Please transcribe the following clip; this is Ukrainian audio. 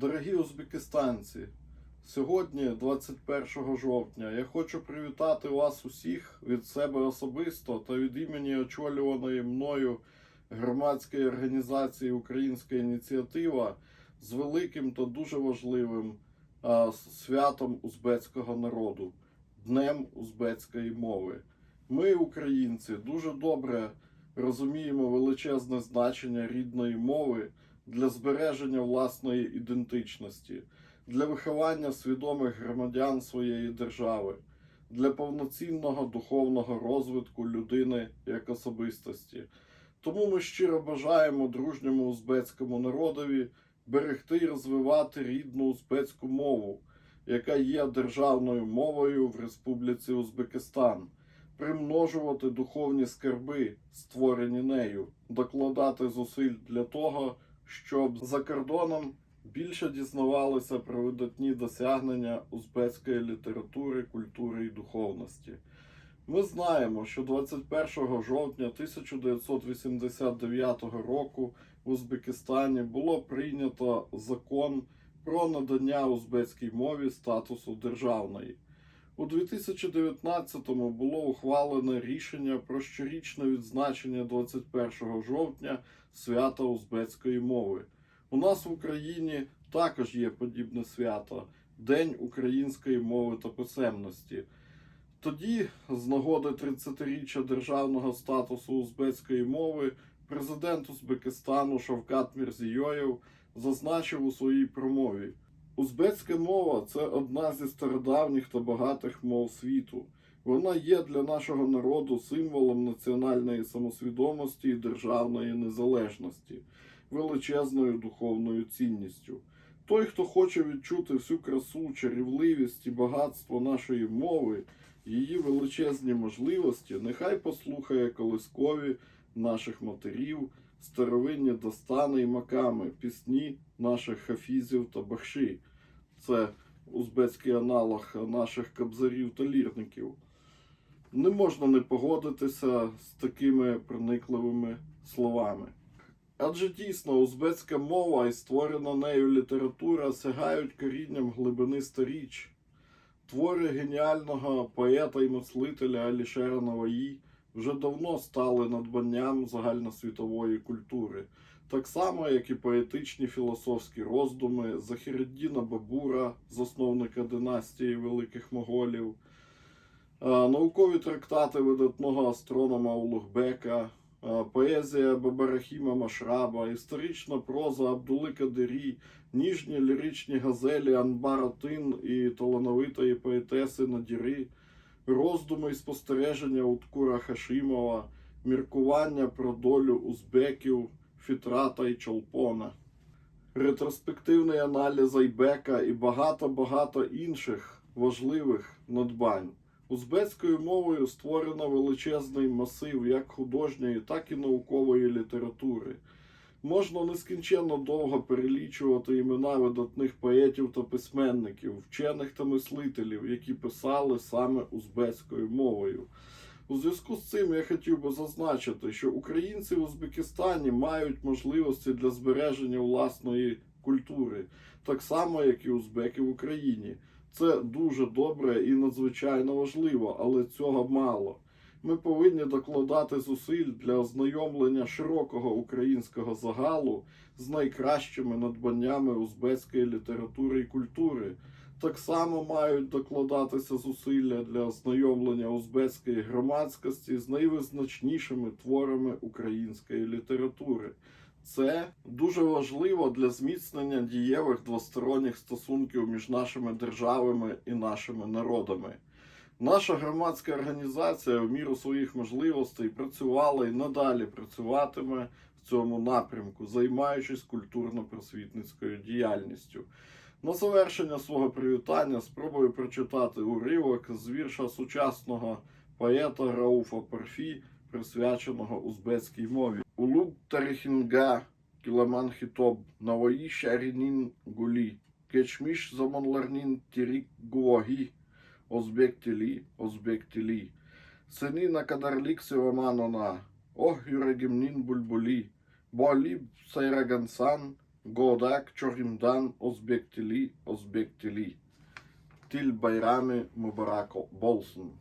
Дорогі узбекистанці, сьогодні, 21 жовтня, я хочу привітати вас усіх від себе особисто та від імені очолюваної мною громадської організації Українська ініціатива з великим та дуже важливим а, святом узбецького народу Днем узбецької мови. Ми, українці, дуже добре розуміємо величезне значення рідної мови для збереження власної ідентичності, для виховання свідомих громадян своєї держави, для повноцінного духовного розвитку людини як особистості. Тому ми щиро бажаємо дружньому узбецькому народові берегти і розвивати рідну узбецьку мову, яка є державною мовою в Республіці Узбекистан, примножувати духовні скарби, створені нею, докладати зусиль для того, щоб за кордоном більше дізнавалися про видатні досягнення узбецької літератури, культури і духовності. Ми знаємо, що 21 жовтня 1989 року в Узбекистані було прийнято закон про надання узбецькій мові статусу державної. У 2019-му було ухвалене рішення про щорічне відзначення 21 жовтня свята узбецької мови. У нас в Україні також є подібне свято День української мови та писемності. Тоді, з нагоди 30-річчя державного статусу узбецької мови, президент Узбекистану Шавкат Мірзійоєв зазначив у своїй промові: Узбецька мова це одна зі стародавніх та багатих мов світу. Вона є для нашого народу символом національної самосвідомості і державної незалежності, величезною духовною цінністю. Той, хто хоче відчути всю красу, чарівливість і багатство нашої мови, її величезні можливості, нехай послухає колискові наших матерів, старовинні достани і маками, пісні наших хафізів та бахши. Це узбецький аналог наших кабзарів та лірників. Не можна не погодитися з такими проникливими словами. Адже дійсно узбецька мова і створена нею література сягають корінням глибини сторіч. Твори геніального поета і мислителя Алішера Наваї вже давно стали надбанням загальносвітової культури, так само, як і поетичні філософські роздуми Захіриддіна Бабура, засновника династії Великих Моголів, е, наукові трактати видатного астронома Улугбека, е, поезія Бабарахіма Машраба, історична проза Абдули Кадирі, ніжні ліричні газелі Анбара Тин і талановитої поетеси Надіри, роздуми і спостереження Уткура Хашимова, міркування про долю узбеків, Фітрата і Чолпона, ретроспективний аналіз Айбека і багато-багато інших важливих надбань. Узбецькою мовою створено величезний масив як художньої, так і наукової літератури. Можна нескінченно довго перелічувати імена видатних поетів та письменників, вчених та мислителів, які писали саме узбецькою мовою. У зв'язку з цим я хотів би зазначити, що українці в Узбекистані мають можливості для збереження власної культури, так само, як і узбеки в Україні. Це дуже добре і надзвичайно важливо, але цього мало. Ми повинні докладати зусиль для ознайомлення широкого українського загалу з найкращими надбаннями узбецької літератури і культури. Так само мають докладатися зусилля для ознайомлення узбецької громадськості з найвизначнішими творами української літератури. Це дуже важливо для зміцнення дієвих двосторонніх стосунків між нашими державами і нашими народами. Наша громадська організація в міру своїх можливостей працювала і надалі працюватиме в цьому напрямку, займаючись культурно-просвітницькою діяльністю. На завершення свого привітання спробую прочитати уривок з вірша сучасного поета Рауфа Парфі, присвяченого узбецькій мові. Улуг тарихінга кіламан хітоб навої шарінін гулі, кечміш заманларнін тірік гуагі, Ozbek Tili, Ozbek Tili. Senina kadarlik sivamanona, oh yüreğimnin bulbuli, Boğalip sayragansan, godak çorimdan Ozbek Tili, Ozbek Tili. Til bayramı mübarek bolsun.